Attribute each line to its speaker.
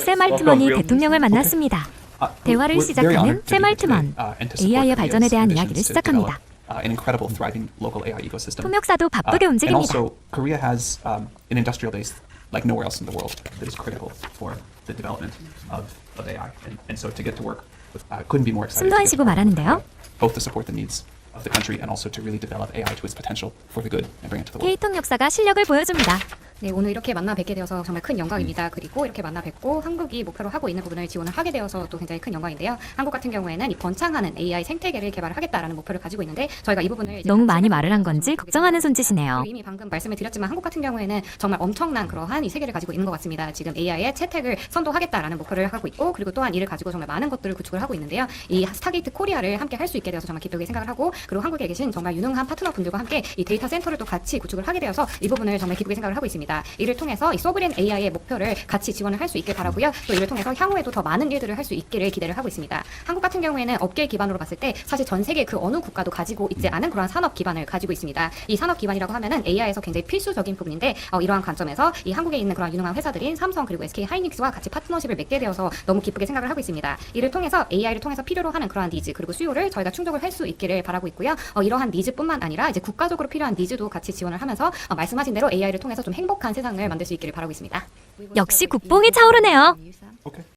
Speaker 1: 샘 알트먼이 대통령을 만났습니다.
Speaker 2: Uh,
Speaker 1: 대화를 시작하는
Speaker 2: uh, support
Speaker 1: AI의 발전에 대한 이야기를 시작합니다.
Speaker 2: uh, an incredible thriving local AI ecosystem.
Speaker 1: 통역사도 바쁘게
Speaker 2: Uh, and
Speaker 1: 움직입니다.
Speaker 2: also, Korea has um, an industrial base like nowhere else in the world that is critical for the development of, of AI. And, and so to get to work uh, couldn't be more excited.
Speaker 1: 숨도 쉬고 말하는데요.
Speaker 2: Both to support the needs of the country and also to really develop AI to its potential for the good and bring it to the world.
Speaker 1: K 통역사가 실력을 보여줍니다.
Speaker 3: 네, 오늘 이렇게 만나 뵙게 되어서 정말 큰 영광입니다. 그리고 이렇게 만나 뵙고 한국이 목표로 하고 있는 부분을 지원을 하게 되어서 또 굉장히 큰 영광인데요. 한국 같은 경우에는 이 번창하는 AI 생태계를 개발을 하겠다라는 목표를 가지고 있는데 저희가 이 부분을 이제
Speaker 1: 너무 많이 말을 한 건지 걱정하는. 손짓이네요.
Speaker 3: 그리고 이미 방금 말씀을 드렸지만 한국 같은 경우에는 정말 엄청난 그러한 이 세계를 가지고 있는 것 같습니다. 지금 AI의 채택을 선도하겠다라는 목표를 하고 있고 그리고 또한 이를 가지고 정말 많은 것들을 구축을 하고 있는데요. 이 스타게이트 코리아를 함께 할 수 있게 되어서 정말 기쁘게 생각을 하고 그리고 한국에 계신 정말 유능한 파트너분들과 함께 이 데이터 센터를 또 같이 구축을 하게 되어서 이 부분을 정말 기쁘게 생각을 하고 있습니다. 이를 통해서 이 소브린 AI의 목표를 같이 지원을 할 수 있길 바라고요. 또 이를 통해서 향후에도 더 많은 일들을 할 수 있기를 기대를 하고 있습니다. 한국 같은 경우에는 업계 기반으로 봤을 때 사실 전 세계 그 어느 국가도 가지고 있지 않은 그러한 산업 기반을 가지고 있습니다. 이 산업 기반이라고 하면은 AI에서 굉장히 필수적인 부분인데 어, 이러한 관점에서 이 한국에 있는 그런 유능한 회사들인 삼성 그리고 SK 하이닉스와 같이 파트너십을 맺게 되어서 너무 기쁘게 생각을 하고 있습니다. 이를 통해서 AI를 통해서 필요로 하는 그러한 니즈 그리고 수요를 저희가 충족을 할 수 있기를 바라고 있고요. 어, 이러한 니즈뿐만 아니라 이제 국가적으로 필요한 니즈도 같이 지원을 하면서 어, 말씀하신 대로 AI를 통해서 좀 행복 한 세상을 만들 수 있기를 바라고 있습니다.
Speaker 1: 역시 국뽕이 차오르네요.
Speaker 2: Okay.